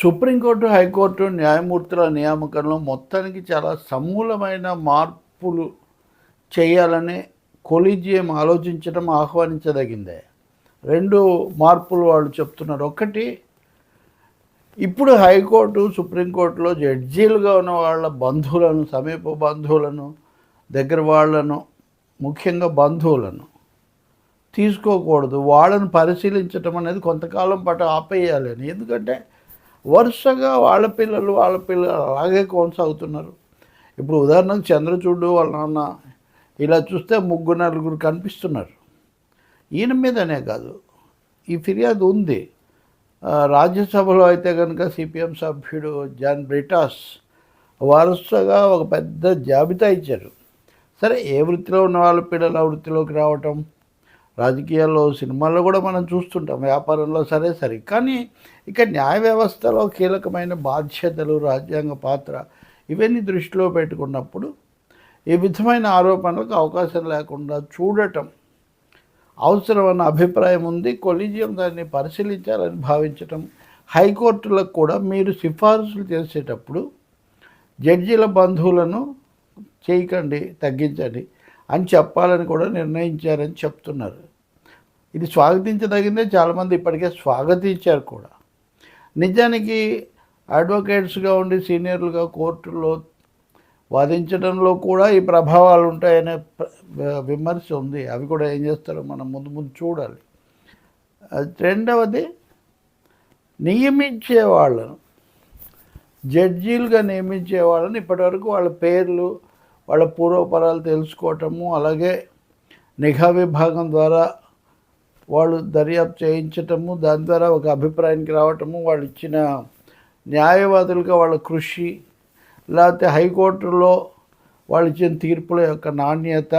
Supreme court high court న్యాయమూర్తుల నియామకంలో మొత్తానికి చాలా సమూలమైన మార్పులు చేయాలని కొలీజియం ఆలోచించడం ఆహ్వానించదగిందే. రెండు మార్పులు వాళ్ళు చెప్తున్నారు. ఒకటి ఇప్పుడు హైకోర్టు సుప్రీంకోర్టులో జడ్జీలుగా ఉన్న వాళ్ళ బంధువులను సమీప బంధువులను దగ్గర వాళ్ళను ముఖ్యంగా బంధువులను తీసుకోకూడదు. వాళ్ళని పరిశీలించటం అనేది కొంతకాలం పాటు ఆపేయాలి అని. ఎందుకంటే వరుసగా వాళ్ళ పిల్లలు వాళ్ళ పిల్లలు అలాగే కొనసాగుతున్నారు. ఇప్పుడు ఉదాహరణకు చంద్రచూడు వాళ్ళ నాన్న ఇలా చూస్తే ముగ్గురు నలుగురు కనిపిస్తున్నారు. ఈయన మీదనే కాదు. ఈ ఫిర్యాదు ఉంది. రాజ్యసభలో అయితే కనుక సిపిఎం సభ్యుడు జాన్ బ్రిటాస్ వరుసగా ఒక పెద్ద జాబితా ఇచ్చారు. సరే ఏ వృత్తిలో ఉన్న వాళ్ళ పిల్లలు ఆ వృత్తిలోకి రావటం? రాజకీయాల్లో సినిమాల్లో కూడా మనం చూస్తుంటాం వ్యాపారంలో సరే సరే. కానీ ఇక న్యాయ వ్యవస్థలో కీలకమైన బాధ్యతలు రాజ్యాంగ పాత్ర ఇవన్నీ దృష్టిలో పెట్టుకున్నప్పుడు ఈ విధమైన ఆరోపణలకు అవకాశం లేకుండా చూడటం అవసరమన్న అభిప్రాయం ఉంది. కొలీజియం దాన్ని పరిశీలించాలని భావించటం హైకోర్టులకు కూడా మీరు సిఫార్సులు చేసేటప్పుడు జడ్జీల బంధువులను చేయకండి తగ్గించండి. అని చెప్పాలని కూడా నిర్ణయించారని చెప్తున్నారు. ఇది స్వాగతించదగిందే చాలామంది ఇప్పటికే స్వాగతించారు కూడా. నిజానికి అడ్వకేట్స్గా ఉండి సీనియర్లుగా కోర్టులో వాదించడంలో కూడా ఈ ప్రభావాలు ఉంటాయనే విమర్శ ఉంది. అవి కూడా ఏం చేస్తారో మనం ముందు ముందు చూడాలి. అది రెండవది నియమించే వాళ్ళను జడ్జీలుగా నియమించే వాళ్ళని ఇప్పటివరకు వాళ్ళ పేర్లు వాళ్ళ పూర్వపరాలు తెలుసుకోవటము అలాగే నిఘా విభాగం ద్వారా వాళ్ళు దర్యాప్తు చేయించటము దాని ద్వారా ఒక అభిప్రాయానికి రావటము వాళ్ళు ఇచ్చిన న్యాయవాదులుగా వాళ్ళ కృషి లేకపోతే హైకోర్టులో వాళ్ళు ఇచ్చిన తీర్పుల యొక్క నాణ్యత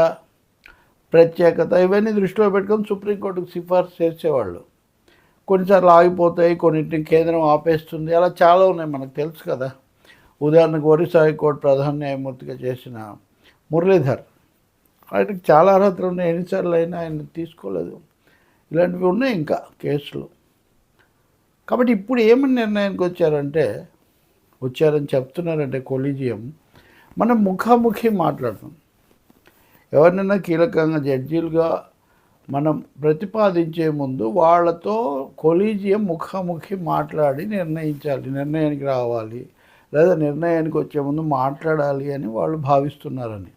ప్రత్యేకత ఇవన్నీ దృష్టిలో పెట్టుకొని సుప్రీంకోర్టుకు సిఫార్సు చేసేవాళ్ళు. కొన్నిసార్లు ఆగిపోతాయి కొన్నింటిని కేంద్రం ఆపేస్తుంది అలా చాలా ఉన్నాయి మనకు తెలుసు కదా. ఉదాహరణకు ఒరిస్సా హైకోర్టు ప్రధాన న్యాయమూర్తిగా చేసిన మురళీధర్ ఆయనకి చాలా అర్హతలు ఉన్నాయి ఎన్నిసార్లు అయినా ఆయన తీసుకోలేదు. ఇలాంటివి ఉన్నాయి ఇంకా కేసులు. కాబట్టి ఇప్పుడు ఏమని నిర్ణయానికి వచ్చారంటే వచ్చారని చెప్తున్నారంటే కొలీజియం మనం ముఖాముఖి మాట్లాడతాం. ఎవరినైనా కీలకంగా జడ్జీలుగా మనం ప్రతిపాదించే ముందు వాళ్ళతో కొలీజియం ముఖాముఖి మాట్లాడి నిర్ణయించాలి నిర్ణయానికి రావాలి. లేదా నిర్ణయానికి వచ్చే ముందు మాట్లాడాలి అని వాళ్ళు భావిస్తున్నారని.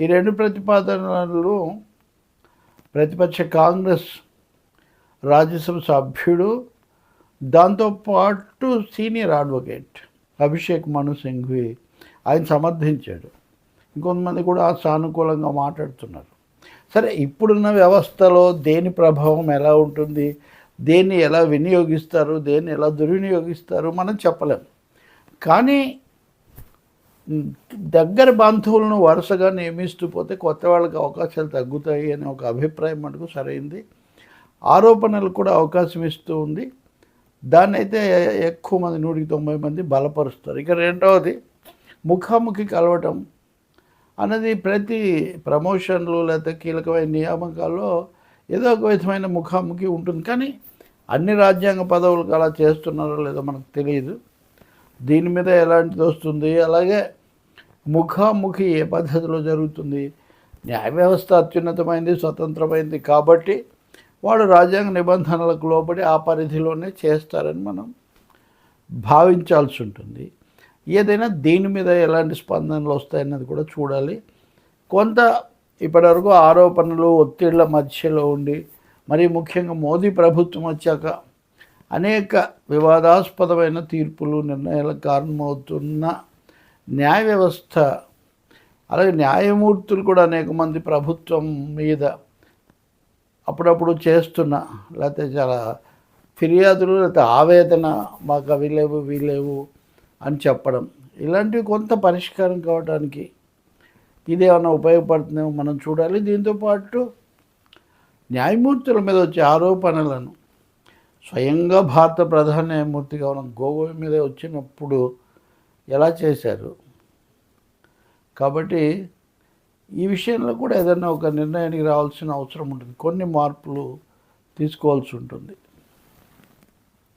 ఈ రెండు ప్రతిపాదనలు ప్రతిపక్ష కాంగ్రెస్ రాజ్యసభ సభ్యుడు దాంతోపాటు సీనియర్ అడ్వకేట్ అభిషేక్ మను సింఘ్వి ఆయన సమర్థించాడు. ఇంకొంతమంది కూడా సానుకూలంగా మాట్లాడుతున్నారు. సరే ఇప్పుడున్న వ్యవస్థలో దేని ప్రభావం ఎలా ఉంటుంది? దేన్ని ఎలా వినియోగిస్తారు? దేన్ని ఎలా దుర్వినియోగిస్తారు? మనం చెప్పలేం. కానీ దగ్గర బంధువులను వరుసగా నియమిస్తూ పోతే కొత్త వాళ్ళకి అవకాశాలు తగ్గుతాయి అనే ఒక అభిప్రాయం మటుకు సరైంది. ఆరోపణలు కూడా అవకాశం ఇస్తూ ఉంది. దాన్ని అయితే ఎక్కువ మంది నూటికి తొంభై మంది బలపరుస్తారు. ఇక రెండవది ముఖాముఖి కలవటం అన్నది ప్రతి ప్రమోషన్లు లేకపోతే కీలకమైన నియామకాల్లో ఏదో ఒక విధమైన ముఖాముఖి ఉంటుంది. కానీ అన్ని రాజ్యాంగ పదవులకు అలా చేస్తున్నారో లేదో మనకు తెలియదు. దీని మీద ఎలాంటిది వస్తుంది? అలాగే ముఖాముఖి ఏ పద్ధతిలో జరుగుతుంది? న్యాయ వ్యవస్థ అత్యున్నతమైంది స్వతంత్రమైంది కాబట్టి వాడు రాజ్యాంగ నిబంధనలకు లోబడి ఆ పరిధిలోనే చేస్తారని మనం భావించాల్సి ఉంటుంది. ఏదైనా దీని మీద ఎలాంటి స్పందనలు వస్తాయన్నది కూడా చూడాలి. కొంత ఇప్పటివరకు ఆరోపణలు ఒత్తిళ్ళ మధ్యలో ఉండి మరి ముఖ్యంగా మోదీ ప్రభుత్వం వచ్చాక అనేక వివాదాస్పదమైన తీర్పులు నిర్ణయాలకు కారణమవుతున్న న్యాయ వ్యవస్థ అలాగే న్యాయమూర్తులు కూడా అనేక మంది ప్రభుత్వం మీద అప్పుడప్పుడు చేస్తున్న లేకపోతే చాలా ఫిర్యాదులు లేకపోతే ఆవేదన మాకు అవి లేవు వీలేవు అని చెప్పడం. ఇలాంటివి కొంత పరిష్కారం కావడానికి ఇదేమన్నా ఉపయోగపడుతుందేమో మనం చూడాలి. దీంతోపాటు న్యాయమూర్తుల మీద వచ్చే ఆరోపణలను స్వయంగా భారత ప్రధాన న్యాయమూర్తిగా ఉన్న గోగోయ్ మీద వచ్చినప్పుడు ఎలా చేశారు? కాబట్టి ఈ విషయంలో కూడా ఏదైనా ఒక నిర్ణయానికి రావాల్సిన అవసరం ఉంటుంది. కొన్ని మార్పులు తీసుకోవాల్సి ఉంటుంది.